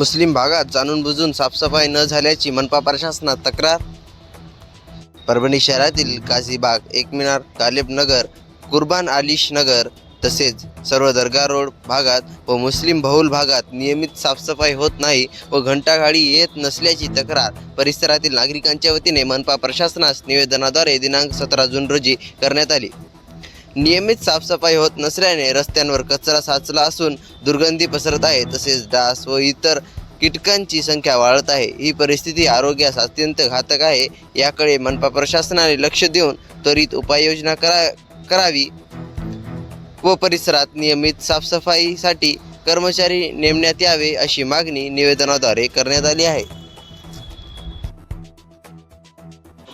मुस्लिम भागात जाणून बुजून साफसफाई न झाल्याची मनपा प्रशासनात तक्रार. परभणी शहरातील काझीबाग एकमिनार गालिब नगर कुर्बान आलिश नगर तसेच सर्व दर्गा रोड भागात व मुस्लिम बहुल भागात नियमित साफसफाई होत नाही व घंटागाडी येत नसल्याची तक्रार. परिसरातील नागरिकांच्या वतीने मनपा प्रशासनास निवेदनाद्वारे दिनांक सतरा जून रोजी करण्यात आली. नियमित साफसफाई होत नसल्याने रस्त्यांवर कचरा साचला असून दुर्गंधी पसरत आहे तसेच डास व इतर कीटकांची संख्या वाढत आहे. ही परिस्थिती आरोग्यास अत्यंत घातक आहे याकडे मनपा प्रशासनाने लक्ष देऊन त्वरित उपाययोजना करा करावी व परिसरात नियमित साफसफाईसाठी कर्मचारी नेमण्यात यावे अशी मागणी निवेदनाद्वारे करण्यात आली आहे.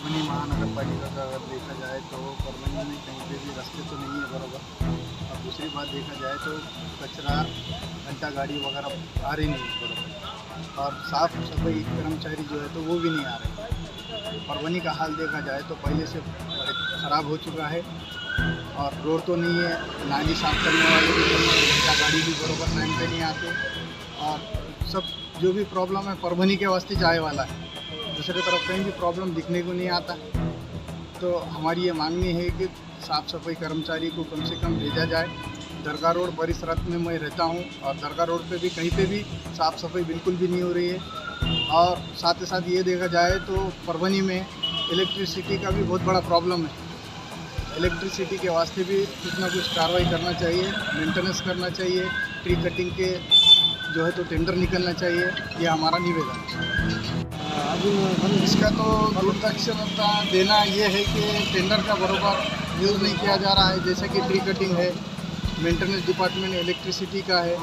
परभनी महानगर पालिका का अगर देखा जाए तो परभनी में कहीं पे भी रास्ते तो नहीं है बराबर। और दूसरी बात देखा जाए तो कचरा, घंटा गाड़ी वगैरह आ रही नहीं है बराबर। और साफ़ सफ़ाई कर्मचारी जो है तो वो भी नहीं आ रहे परभनी का हाल देखा जाए तो पहले से ख़राब हो चुका है और रोड तो नहीं है, नाली साफ़ करने वाले घंटा गाड़ी भी बराबर टाइम पर नहीं आते। और सब जो भी प्रॉब्लम है परभनी के वास्ते जाए वाला है। दूसरी तरफ़ कहीं भी प्रॉब्लम दिखने को नहीं आता। तो हमारी ये मांगनी है कि साफ़ सफ़ाई कर्मचारी को कम से कम भेजा जाए। दरगाह रोड परिसर में मैं रहता हूँ और दरगाह रोड पे भी कहीं पे भी साफ़ सफ़ाई बिल्कुल भी नहीं हो रही है। और साथ ही साथ ये देखा जाए तो परभनी में इलेक्ट्रिसिटी का भी बहुत बड़ा प्रॉब्लम है। इलेक्ट्रिसिटी के वास्ते भी कुछ ना कुछ कार्रवाई करना चाहिए मेंटेनेंस करना चाहिए ट्री कटिंग के जो है तो टेंडर निकलना चाहिए यह हमारा निवेदन इसका तो दूरदर्शनता देना ये है कि टेंडर का बरोबर यूज़ नहीं किया जा रहा है, जैसे कि ट्री कटिंग है मेंटेनेंस डिपार्टमेंट इलेक्ट्रिसिटी का है,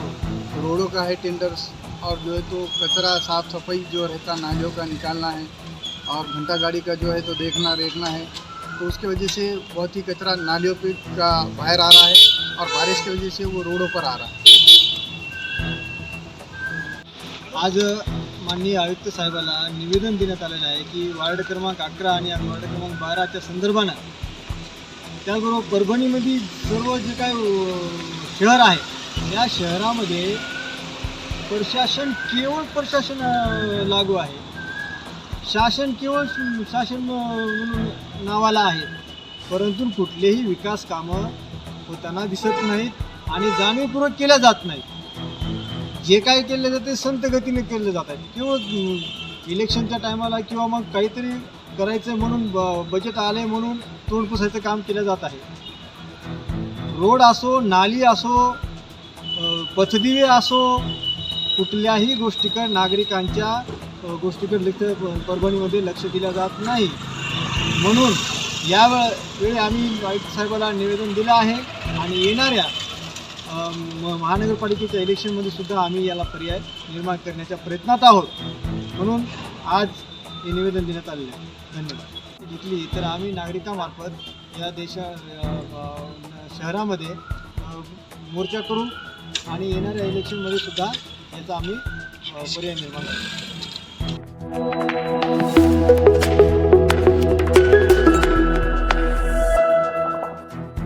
रोडों का है टेंडर्स और जो है तो कचरा साफ़ सफ़ाई जो रहता नालियों का निकालना है, और घंटा गाड़ी का जो है तो देखना देखना है तो उसकी वजह से बहुत ही कचरा नालियों पे का बाहर आ रहा है, और बारिश की वजह से वो रोडों पर आ रहा है। आज माननीय आयुक्त साहेबाला निवेदन देण्यात आलेलं आहे की वार्ड क्रमांक अकरा आणि वार्ड क्रमांक बाराच्या संदर्भानं त्याचबरोबर परभणीमध्ये सर्व जे काय शहर आहे या शहरामध्ये प्रशासन केवळ प्रशासन लागू आहे. शासन केवळ शासन म्हणून नावाला आहे. परंतु कुठलेही विकास कामं होताना दिसत नाहीत आणि जाणीवपूर्वक केल्या जात नाहीत. जे काय केलं जाते संत गतीने केलं जात आहे. किंवा इलेक्शनच्या टायमाला किंवा मग काहीतरी करायचं म्हणून ब बजेट आले म्हणून तोंड पुसायचं काम केलं जात आहे. रोड असो नाली असो पथदिवे असो कुठल्याही गोष्टीकडे नागरिकांच्या गोष्टीकडे लक्ष परभणीमध्ये लक्ष दिलं जात नाही. म्हणून यावे वेळी आम्ही आयुक्त साहेबाला निवेदन दिलं आहे आणि येणाऱ्या महानगरपालिकेच्या इलेक्शनमध्ये सुद्धा आम्ही याला पर्याय निर्माण करण्याच्या प्रयत्नात आहोत. म्हणून आज हे निवेदन देण्यात आलेलं आहे. धन्यवाद. घेतली तर आम्ही नागरिकांमार्फत या देशा शहरामध्ये मोर्चा करू आणि येणाऱ्या इलेक्शनमध्ये सुद्धा याचा आम्ही पर्याय निर्माण करू